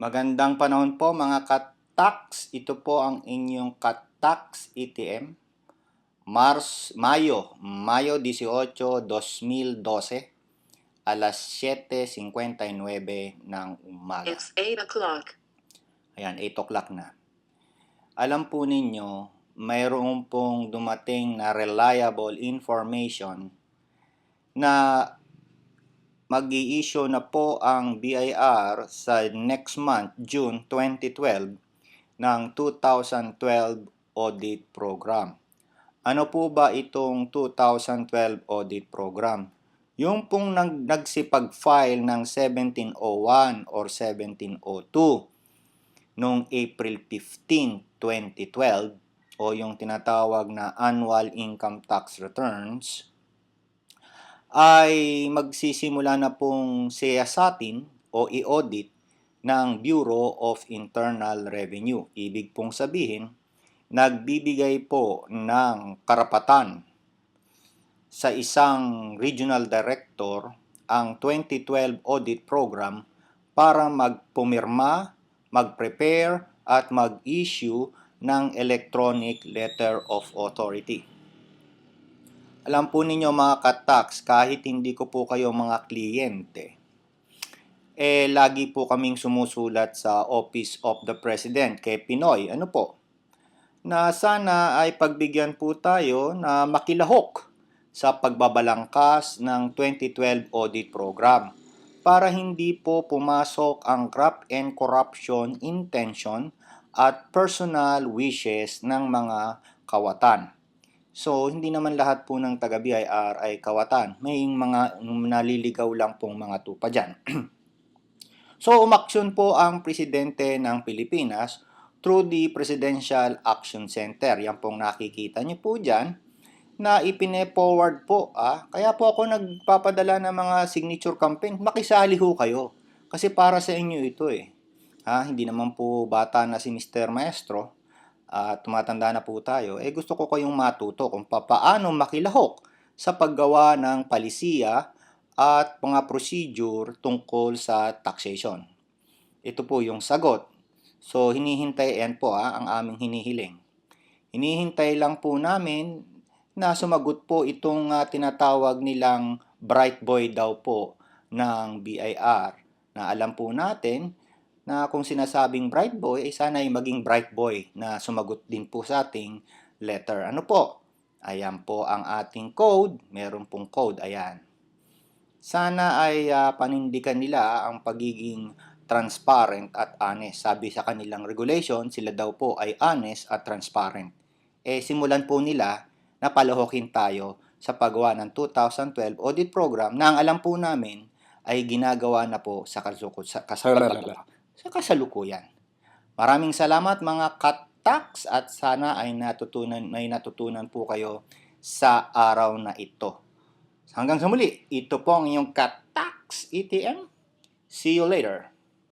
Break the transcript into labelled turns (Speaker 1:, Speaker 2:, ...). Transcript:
Speaker 1: Magandang panahon po mga Katax. Ito po ang inyong Katax ETM. Mars, Mayo, Mayo 18, 2012, alas 7.59 ng umaga.
Speaker 2: It's 8 o'clock.
Speaker 1: Ayan, 8 o'clock na. Alam po ninyo, mayroon pong dumating na reliable information na mag issue na po ang BIR sa next month, June 2012, ng 2012 audit program. Ano po ba itong 2012 audit program? Yung pong nag nagsipag-file ng 1701 or 1702 noong April 15, 2012 o yung tinatawag na annual income tax returns ay magsisimula na pong siyasatin o i-audit ng Bureau of Internal Revenue. Ibig pong sabihin, nagbibigay po ng karapatan sa isang regional director ang 2012 audit program para magpumirma, mag-prepare at mag-issue ng electronic letter of authority. Alam po ninyo mga katax, kahit hindi ko po kayo mga kliyente, eh lagi po kaming sumusulat sa Office of the President kay Pinoy. Ano po? Na sana ay pagbigyan po tayo na makilahok sa pagbabalangkas ng 2012 audit program para hindi po pumasok ang graft and corruption intention at personal wishes ng mga kawatan. So, hindi naman lahat po ng taga-BIR ay kawatan. May mga naliligaw lang pong mga tupa dyan. so, umaksyon po ang presidente ng Pilipinas through the Presidential Action Center. Yan pong nakikita niyo po dyan na ipine-forward po. Ah. Kaya po ako nagpapadala ng mga signature campaign. Makisali ho kayo. Kasi para sa inyo ito eh. Ha? Hindi naman po bata na si Mr. Maestro at tumatanda na po tayo, eh gusto ko kayong matuto kung paano makilahok sa paggawa ng palisiya at mga procedure tungkol sa taxation. Ito po yung sagot. So, hinihintay, yan po ah, ang aming hinihiling. Hinihintay lang po namin na sumagot po itong uh, tinatawag nilang bright boy daw po ng BIR na alam po natin na kung sinasabing bright boy ay sana ay maging bright boy na sumagot din po sa ating letter. Ano po? Ayan po ang ating code. Meron pong code. Ayan. Sana ay uh, panindigan nila ang pagiging transparent at honest. Sabi sa kanilang regulation, sila daw po ay honest at transparent. Eh simulan po nila na palahokin tayo sa paggawa ng 2012 audit program na ang alam po namin ay ginagawa na po sa kasukot sa, kasal, sa kasalukuyan. Maraming salamat mga katax at sana ay natutunan, may natutunan po kayo sa araw na ito. Hanggang sa muli, ito po ang inyong katax ETM. See you later.